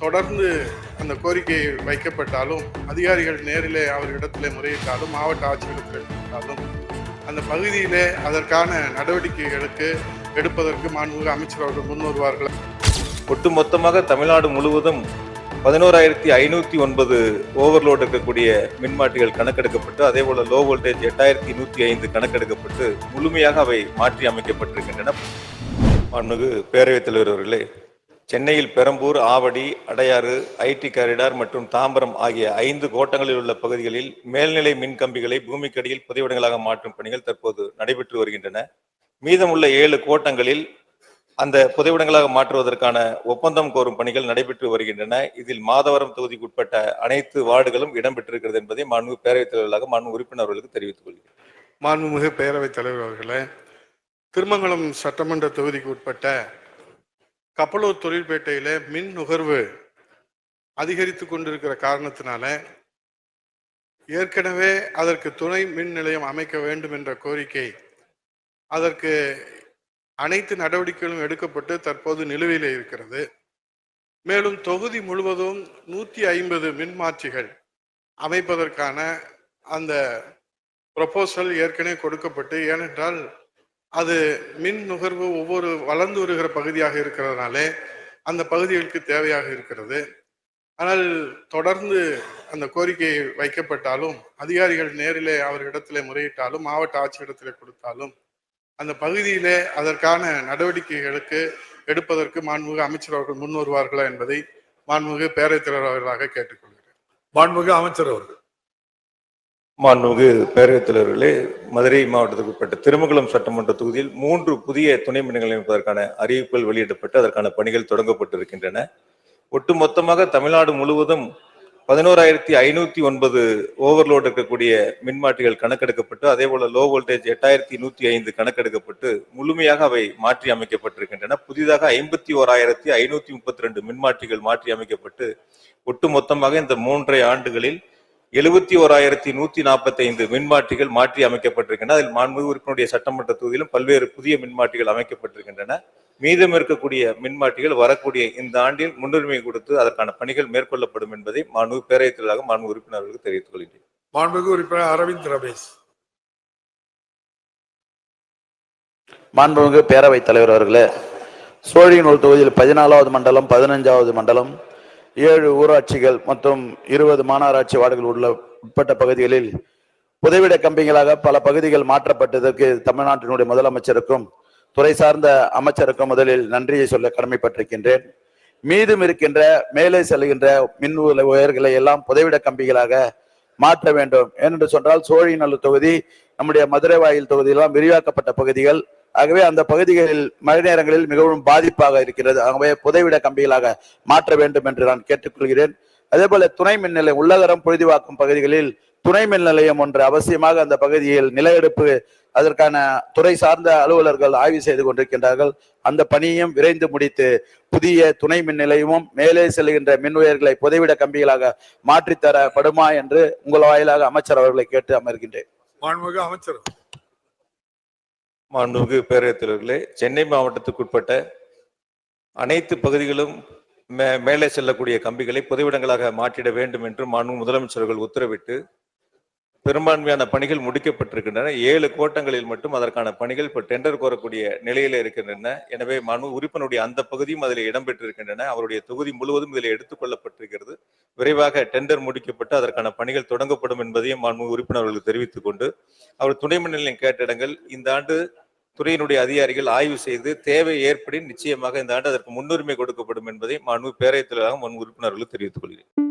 தொடர்ந்து அந்த கோரிக்கை வைக்கப்பட்டாலும் அதிகாரிகள் நேரிலே அவர்களிடத்தில் முறையிட்டாலும் மாவட்ட ஆட்சியர்களுக்கு கொடுத்தாலும் அந்த பகுதியிலே அதற்கான நடவடிக்கைகளுக்கு எடுப்பதற்கு மாண்புமிகு அமைச்சர் அவர்கள் முன் வருவார்கள் ஒட்டுமொத்தமாக தமிழ்நாடு முழுவதும் பதினோராயிரத்தி ஐநூத்தி ஒன்பது ஓவர்லோடு இருக்கக்கூடிய மின்மாற்றிகள் கணக்கெடுக்கப்பட்டு அதே போல லோ வோல்டேஜ் எட்டாயிரத்தி நூத்தி ஐந்து கணக்கெடுக்கப்பட்டு முழுமையாக அவை மாற்றி அமைக்கப்பட்டிருக்கின்றன. மாண்புமிகு பேரவைத் தலைவர் அவர்களே சென்னையில் பெரம்பூர் ஆவடி அடையாறு ஐடி காரிடார் மற்றும் தாம்பரம் ஆகிய ஐந்து கோட்டங்களில் உள்ள பகுதிகளில் மேல்நிலை மின் கம்பிகளை பூமிக்கடியில் புதைவிடங்களாக மாற்றும் பணிகள் தற்போது நடைபெற்று வருகின்றன. மீதமுள்ள ஏழு கோட்டங்களில் அந்த புதைவிடங்களாக மாற்றுவதற்கான ஒப்பந்தம் கோரும் பணிகள் நடைபெற்று வருகின்றன. இதில் மாதவரம் தொகுதிக்குட்பட்ட அனைத்து வார்டுகளும் இடம்பெற்றிருக்கிறது என்பதை மாண்பு பேரவைத் தலைவர்களாக மாண்பு உறுப்பினர்களுக்கு தெரிவித்துக் கொள்கிறேன். மாண்புமிகு பேரவைத் தலைவர் அவர்களே திருமங்கலம் சட்டமன்ற தொகுதிக்கு உட்பட்ட கப்பலூர் தொழில்பேட்டையில் மின் நுகர்வு அதிகரித்து கொண்டிருக்கிற காரணத்தினால ஏற்கனவே அதற்கு துணை மின் நிலையம் அமைக்க வேண்டும் என்ற கோரிக்கை அதற்கு அனைத்து நடவடிக்கைகளும் எடுக்கப்பட்டு தற்போது நிலுவையில் இருக்கிறது. மேலும் தொகுதி முழுவதும் நூற்றி ஐம்பது மின்மாற்றிகள் அமைப்பதற்கான அந்த ப்ரொபோசல் ஏற்கனவே கொடுக்கப்பட்டு ஏனென்றால் அது மின் நுகர்வு ஒவ்வொரு வளர்ந்து வருகிற பகுதியாக இருக்கிறதுனாலே அந்த பகுதிகளுக்கு தேவையாக இருக்கிறது. ஆனால் தொடர்ந்து அந்த கோரிக்கை வைக்கப்பட்டாலும் அதிகாரிகள் நேரிலே அவர்களிடத்திலே முறையிட்டாலும் மாவட்ட ஆட்சியிடத்திலே கொடுத்தாலும் அந்த பகுதியிலே அதற்கான நடவடிக்கைகளுக்கு எடுப்பதற்கு மாண்புமிகு அமைச்சர் அவர்கள் முன் வருவார்களா என்பதை மாண்புமிகு பேரவைத் தலைவர் அவர்களாக கேட்டுக்கொள்கிறேன். மாண்புமிகு அமைச்சர் அவர்கள். மாண்புமிகு பேரவைத் தலைவர்களே மதுரை மாவட்டத்துக்கு உட்பட்ட திருமங்கலம் சட்டமன்ற தொகுதியில் மூன்று புதிய துணை மின்னங்கள் அமைப்பதற்கான அறிவிப்புகள் வெளியிடப்பட்டு அதற்கான பணிகள் தொடங்கப்பட்டிருக்கின்றன. ஒட்டுமொத்தமாக தமிழ்நாடு முழுவதும் பதினோராயிரத்தி ஐநூத்தி ஒன்பது ஓவர்லோடு இருக்கக்கூடிய மின்மாற்றிகள் கணக்கெடுக்கப்பட்டு அதே போல லோ வோல்டேஜ் எட்டாயிரத்தி நூத்தி ஐந்து கணக்கெடுக்கப்பட்டு முழுமையாக அவை மாற்றி அமைக்கப்பட்டிருக்கின்றன. புதிதாக ஐம்பத்தி ஓராயிரத்தி ஐநூத்தி முப்பத்தி ரெண்டு மின்மாற்றிகள் மாற்றி அமைக்கப்பட்டு ஒட்டுமொத்தமாக இந்த மூன்றரை ஆண்டுகளில் எழுபத்தி ஓராயிரத்தி நூத்தி நாற்பத்தி ஐந்து மின்மாற்றிகள் மாற்றி அமைக்கப்பட்டிருக்கின்றன. அதில் மாண்புமிகு உறுப்பினுடைய சட்டமன்ற தொகுதியிலும் பல்வேறு புதிய மின்மாற்றிகள் அமைக்கப்பட்டிருக்கின்றன. மீதம் இருக்கக்கூடிய மின்மாற்றிகள் வரக்கூடிய இந்த ஆண்டில் முன்னுரிமை கொடுத்து அதற்கான பணிகள் மேற்கொள்ளப்படும் என்பதை மாண்பு பேரவைத் தலைவராக மாண்பு உறுப்பினர்களுக்கு தெரிவித்துக் கொள்கிறேன் மாண்புமிகு உறுப்பினர் அரவிந்த் ரமேஷ். மாண்புமிகு பேரவைத் தலைவர் அவர்களே சோழிங்கநல்லூர் தொகுதியில் பதினாலாவது மண்டலம் பதினஞ்சாவது மண்டலம் ஏழு ஊராட்சிகள் மற்றும் இருபது மாநகராட்சி வார்டுகள் உள்ள உட்பட்ட பகுதிகளில் புதைவிட கம்பிகளாக பல பகுதிகள் மாற்றப்பட்டதற்கு தமிழ்நாட்டினுடைய முதலமைச்சருக்கும் துறை சார்ந்த அமைச்சருக்கும் முதலில் நன்றியை சொல்ல கடமைப்பட்டிருக்கின்றேன். மீதும் இருக்கின்ற மேலே செல்கின்ற மின் உல- உயர்களை எல்லாம் புதைவிட கம்பிகளாக மாற்ற வேண்டும். ஏனென்று சொன்னால் சோழிநல்லூர் தொகுதி நம்முடைய மதுரை வாயில் தொகுதியெல்லாம் விரிவாக்கப்பட்ட பகுதிகள். ஆகவே அந்த பகுதிகளில் மழை நேரங்களில் மிகவும் பாதிப்பாக இருக்கிறது. ஆகவே புதைவிட கம்பிகளாக மாற்ற வேண்டும் என்று நான் கேட்டுக்கொள்கிறேன். அதே போல துணை மின் நிலையம் உள்ளகரம் பொழுதுவாக்கும் பகுதிகளில் துணை மின் நிலையம் ஒன்று அவசியமாக அந்த பகுதியில் நில எடுப்பு அதற்கான துறை சார்ந்த அலுவலர்கள் ஆய்வு செய்து கொண்டிருக்கின்றார்கள். அந்த பணியையும் விரைந்து முடித்து புதிய துணை மின் நிலையமும் மேலே செல்கின்ற மின் உயர்களை புதைவிட கம்பிகளாக மாற்றித்தரப்படுமா என்று உங்கள் வாயிலாக அமைச்சர் அவர்களை கேட்டு அமர்கின்றேன். அமைச்சர். மாண்புமிகு பேரவைத்தலைவர்களே சென்னை மாவட்டத்துக்குட்பட்ட அனைத்து பகுதிகளும் மே மேலே செல்லக்கூடிய கம்பிகளை புதைவிடங்களாக மாற்றிட வேண்டும் என்று மாண்பு முதலமைச்சர்கள் உத்தரவிட்டு பெரும்பான்மையான பணிகள் முடிக்கப்பட்டிருக்கின்றன. ஏழு கோட்டங்களில் மட்டும் அதற்கான பணிகள் இப்போ டெண்டர் கோரக்கூடிய நிலையில இருக்கின்றன. எனவே மனு உறுப்பினுடைய அந்த பகுதியும் அதில் இடம்பெற்றிருக்கின்றன அவருடைய தொகுதி முழுவதும் இதில் எடுத்துக்கொள்ளப்பட்டிருக்கிறது. விரைவாக டெண்டர் முடிக்கப்பட்டு அதற்கான பணிகள் தொடங்கப்படும் என்பதையும் மாண்பு உறுப்பினர்களுக்கு தெரிவித்துக் கொண்டு அவர் துணை மின் நிலையம் கேட்ட இடங்கள் இந்த ஆண்டு துறையினுடைய அதிகாரிகள் ஆய்வு செய்து தேவை ஏற்படின் நிச்சயமாக இந்த ஆண்டு அதற்கு முன்னுரிமை கொடுக்கப்படும் என்பதை மாண்பு பேரவைத் தலைவராக முன் உறுப்பினர்களுக்கு தெரிவித்துக் கொள்கிறேன்.